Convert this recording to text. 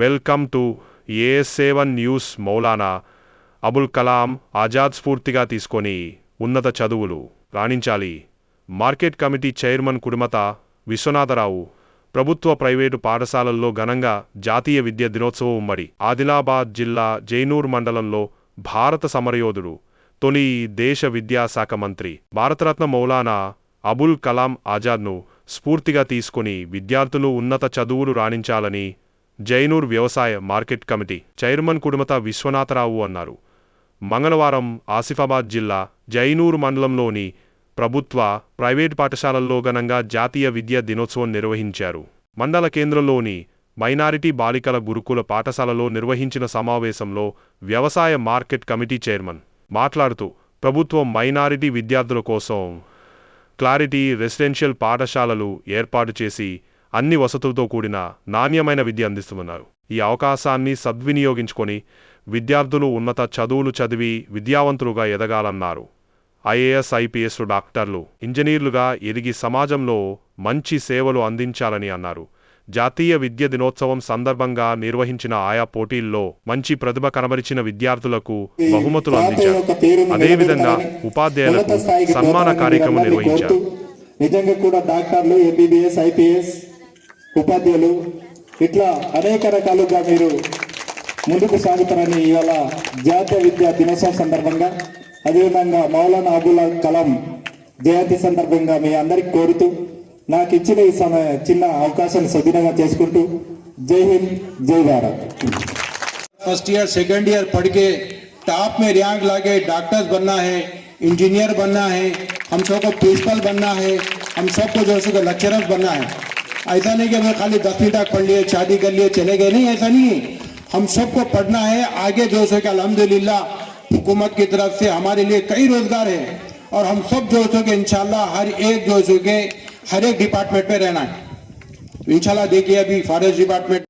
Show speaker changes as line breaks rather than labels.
Welcome to A seven news Maulana. Abul Kalam Azad స్ఫూర్తిగా తీసుకొని ఉన్నత చదువులు రాణించాలి. Market committee chairman Kudumatha Viswanatharao ప్రభుత్వ ప్రైవేటు పాఠశాలల్లో ఘనంగా జాతీయ విద్యా దినోత్సవం ఉమ్మడి ఆదిలాబాద్ జిల్లా జైనూర్ మండలంలో భారత సమరయోధుడు తొలి దేశ విద్యాశాఖ మంత్రి భారతరత్న మౌలానా అబుల్ కలాం ఆజాద్ను స్ఫూర్తిగా తీసుకుని విద్యార్థులు ఉన్నత చదువులు రాణించాలని జైనూర్ వ్యవసాయ market committee chairman Kudumatha Viswanatharao అన్నారు. మంగళవారం ఆసిఫాబాద్ జిల్లా జైనూర్ మండలంలోని ప్రభుత్వ ప్రైవేట్ పాఠశాలల్లో ఘనంగా జాతీయ విద్యా దినోత్సవం నిర్వహించారు. మండల కేంద్రంలోని మైనారిటీ బాలికల గురుకుల పాఠశాలలో నిర్వహించిన సమావేశంలో వ్యవసాయ మార్కెట్ కమిటీ చైర్మన్ మాట్లాడుతూ ప్రభుత్వం మైనారిటీ విద్యార్థుల కోసం క్లారిటీ రెసిడెన్షియల్ పాఠశాలలు ఏర్పాటు చేసి అన్ని వసతులతో కూడిన నాణ్యమైన విద్య అందిస్తున్నారు. ఈ అవకాశాన్ని సద్వినియోగించుకొని విద్యార్థులు ఉన్నత చదువులు చదివి విద్యావంతులుగా ఎదగాలన్నారు. ఐఏఎస్ ఐపీఎస్ డాక్టర్లు ఇంజనీర్లుగా ఎదిగి సమాజంలో మంచి సేవలు అందించాలని అన్నారు. జాతీయ విద్య దినోత్సవం సందర్భంగా నిర్వహించిన ఆయా పోటీల్లో మంచి ప్రతిభ కనబరిచిన విద్యార్థులకు బహుమతులు అందించారు. అదేవిధంగా ఉపాధ్యాయులకు సన్మాన కార్యక్రమం నిర్వహించారు.
నిజంగా కూడా డాక్టర్లు ఎంబీబీఎస్ ఐపీఎస్ ఉపాధ్యాయులు ఇట్లా అనేక రకాలుగా మీరు ముందుకు సాగుతారని ఇవాళ జాతీయ విద్యా దినోత్సవం సందర్భంగా అదేవిధంగా మౌలానా అబుల్ కలాం జయంతి సందర్భంగా మీ అందరికి కోరుతూ నాకు ఇచ్చిన ఈ సమయ చిన్న అవకాశాన్ని సద్వినియోగం చేసుకుంటూ జై హింద్ జై Bharat
first year second year पढ़ के टॉप में रैंक लाके डॉक्टर्स बनना है इंजीनियर बनना है हम सबको प्रिंसिपल बनना है हम सबको जो है सो लेक्चरर्स बनना है ऐसा नहीं कि हमने खाली दसवीं तक पढ़ लिए, शादी कर लिए, चले गए। नहीं, ऐसा नहीं। है हम सबको पढ़ना है, आगे जो है सो कि अल्हम्दुलिल्लाह, हुकूमत की तरफ़ से हमारे लिए कई रोज़गार है। और हम सब जो है सो कि इनशाला हर एक जो है सो कि हर एक डिपार्टमेंट में रहना है। तो इंशाल्लाह देखिए अभी फॉरेस्ट डिपार्टमेंट